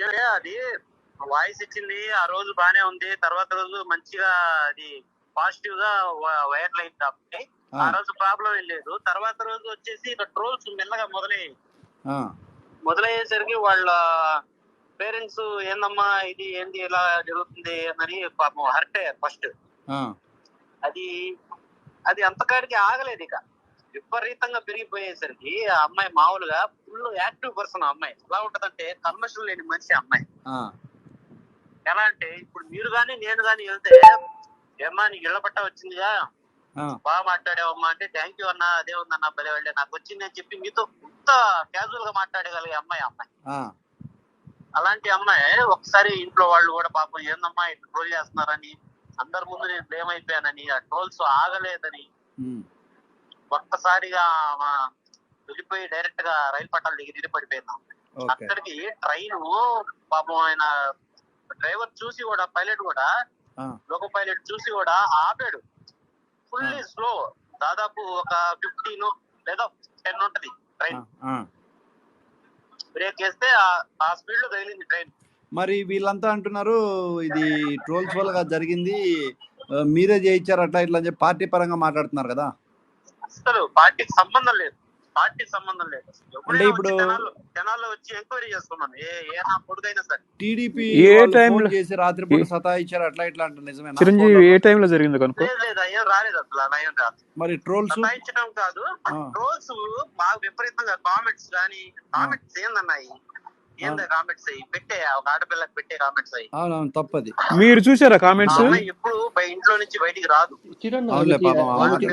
అంటే అది. వాయిస్ ఇచ్చింది ఆ రోజు బానే ఉంది తర్వాత రోజు మంచిగా అది పాజిటివ్గా వైరల్ అయింది కాబట్టి ఆ, రోజు ప్రాబ్లం ఏం లేదు. తర్వాత రోజు వచ్చేసి ఇక ట్రోల్స్ మెల్లగా మొదలయ్యాయి. మొదలయ్యేసరికి వాళ్ళ పేరెంట్స్ ఏందమ్మా ఇది ఏంది ఇలా జరుగుతుంది అని పాపం హర్ట్ అయ్యారు ఫస్ట్ అది అది అంతకాడికి ఆగలేదు ఇక. విపరీతంగా పెరిగిపోయేసరికి ఆ అమ్మాయి మామూలుగా ఫుల్ యాక్టివ్ పర్సన్ అమ్మాయి. ఎలా ఉంటదంటే కల్మషం లేని మనిషి అమ్మాయి. ఎలా అంటే ఇప్పుడు మీరు గాని నేను గాని వెళ్తే ఏమ్మా నీకు ఇళ్ళ పట్ట వచ్చిందిగా? బాగా మాట్లాడావమ్మా అంటే థ్యాంక్ యూ అన్న అదే ఉందన్న భలే వెళ్ళే నాకు వచ్చింది అని చెప్పి మీతో ఇంత క్యాజువల్గా మాట్లాడగలిగే అమ్మాయి అమ్మాయి. అలాంటి అమ్మాయి ఒకసారి ఇంట్లో వాళ్ళు కూడా పాపం ఏందమ్మా ఇట్లా ట్రోల్ చేస్తున్నారని అందరి ముందు నేను బ్లేమ్ అయిపోయానని ఆ ట్రోల్స్ ఆగలేదని ఒక్కసారిగా వెళ్ళిపోయి డైరెక్ట్గా రైలు పట్టాల దగ్గర. ఓకే. అక్కడికి ట్రైన్ పాపం ఆయన డ్రైవర్ చూసి కూడా పైలట్ కూడా లోకో పైలట్ చూసి కూడా ఆపాడు. ఫుల్లీ స్లో దాదాపు ఒక ఫిఫ్టీన్ లేదా టెన్ ఉంటది ట్రైన్. బ్రేక్ వేస్తే ఆ- స్పీడ్లో తగిలింది ట్రైన్ మరి వీళ్ళంతా అంటున్నారు ఇది ట్రోల్స్ వల్ల జరిగింది మీరే చేయించారు అట్లా ఇట్లా చెప్పి పార్టీ పరంగా మాట్లాడుతున్నారు కదా? అసలు పార్టీకి సంబంధం లేదు. పార్టీకి సంబంధం లేదు. ఎవరైనా ఇప్పుడు- తెనాల్లో వచ్చి ఎంక్వైరీ చేసుకున్నాను ఏ ఏ నా కొడుకైనా సరే. టీడీపీ ఏ లో- చేసి రాత్రిపూట సతాయిచ్చారు అట్లా ఇట్లా అంటే నిజమేనా? చిరంజీవి ఏ టైంలో జరిగింది కనుకో లేదు లేదు అయ్యో రాలేదు అసలు ఏం రాదు మరి ట్రోల్స్? సతాయించడం కాదు ఆ. ట్రోల్స్ బాగా విపరీతంగా కామెంట్స్ కానీ కామెంట్స్ ఏందన్నాయి? ఏందా కామెంట్స్ అయ్యి పెట్టే ఒక ఆడపిల్లకి పెట్టే కామెంట్స్ అయ్యి అవునవును తప్పది. మీరు చూసారా కామెంట్స్ ఎప్పుడు ఇంట్లో నుంచి బయటికి రాదు.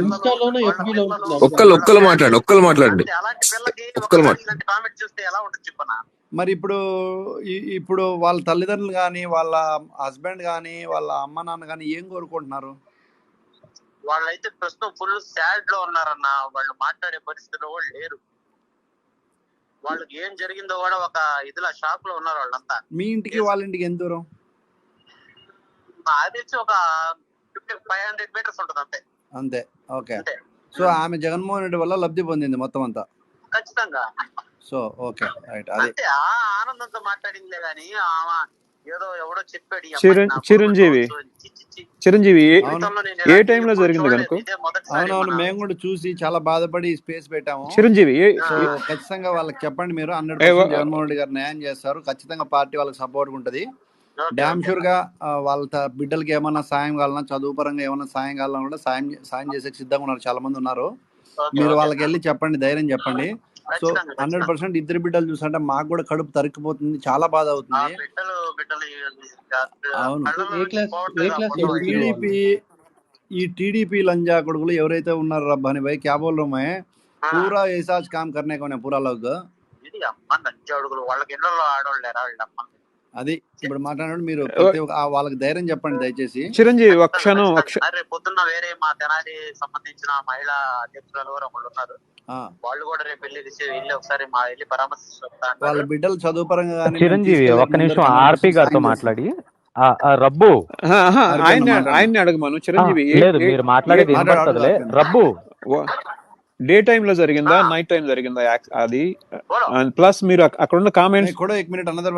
ఇన్స్టాలోనే ఎఫ్బీలో ఒక్కళ్ళు ఒక్కళ్ళు మాట్లాడండి. అలాంటి పిల్లకి ఒక్కరు మాట. ఇలాంటి కామెంట్స్ చూస్తే ఎలా ఉంటుంది చెప్పనా? మరి ఇప్పుడు ఇప్పుడు వాళ్ళ తల్లిదండ్రులు కానీ వాళ్ళ హస్బెండ్ కానీ వాళ్ళ అమ్మ నాన్న కానీ ఏం కోరుకుంటున్నారు? వాళ్ళైతే ప్రస్తుతం ఫుల్ సాడ్లో ఉన్నారన్న. వాళ్ళు మాట్లాడే పరిస్థితిలో లేరు. వాళ్ళకి ఏం జరిగిందో కూడా ఒక ఇదిలా షాక్లో ఉన్నారు వాళ్ళంతా. మీ ఇంటికి వాళ్ళ ఇంటికి ఎంత దూరం? అది వచ్చి ఒక ఫిఫ్టీ ఫైవ్ హండ్రెడ్ మీటర్స్ ఉంటుంది అంతే. అంతే ఓకే. సో ఆమె జగన్మోహన్ రెడ్డి వల్ల లబ్ధి పొందింది మొత్తం అంతా? ఖచ్చితంగా. So okay right. అదే ఆనందంతో మాట్లాడిందిలే గాని ఆమె చిరంజీవి. చిరంజీవి ఏ- టైంలో జరిగింది. కనుక? అవునవును మేము కూడా చూసి చాలా బాధపడి స్పేస్ పెట్టాము చిరంజీవి. ఖచ్చితంగా వాళ్ళకి చెప్పండి మీరు హండ్రెడ్ వా- జగన్మోహన్ రెడ్డి గారు న్యాయం చేస్తారు ఖచ్చితంగా పార్టీ వాళ్ళకి సపోర్ట్ ఉంటది డ్యామ్. షూర్గా వాళ్ళ బిడ్డలకి ఏమన్నా సాయం కావాలన్నా చదువు పరంగా ఏమన్నా సాయం కావాలన్నా కూడా సాయం సాయం చేసే సిద్ధంగా ఉన్నారు చాలా మంది ఉన్నారు మీరు. వాళ్ళకి వెళ్ళి చెప్పండి ధైర్యం చెప్పండి సో హండ్రెడ్ పర్సెంట్ ఇద్దరు బిడ్డలు చూసంటే మాకు కూడా కడుపు తరికిపోతుంది చాలా బాధ అవుతుంది. అవును. టీడీపీ ఈ టీడీపీ లంజా కొడుకులు ఎవరైతే ఉన్నారు రబ్బాని భాయ్ క్యా బోల్ రూమే పూరా ఏసాజ్ కామ్ కర్నే కోనే పూరా లోగ్ వాళ్ళకి ఇళ్ళలో ఆడవాళ్ళు అది ఇప్పుడు మాట్లాడండి మీరు వాళ్ళకి ధైర్యం చెప్పండి దయచేసి. చిరంజీవి క్షణం పొద్దున్న వేరే మా తెనాలి సంబంధించిన మహిళా అధ్యక్షురాలు కూడా ఒకళ్ళు ఉన్నారు. వాళ్ళు కూడా రేపు వెళ్ళి వెళ్ళి ఒకసారి మా వెళ్ళి పరామర్శిస్తారు వాళ్ళ బిడ్డలు చదువు పరంగా చిరంజీవి ఒక్క నిమిషం ఆర్పి గారితో మాట్లాడి. రబ్బు. ఆయన ఆయన్ని అడగమను. చిరంజీవి లేదు మీరు మాట్లాడేది రబ్బు. డే టైమ్లో జరిగిందా నైట్ టైం జరిగిందా అది? ప్లస్ మీరు అక్కడ ఉన్న కామెంట్స్ కూడా ఒక మినిట్ అనదర్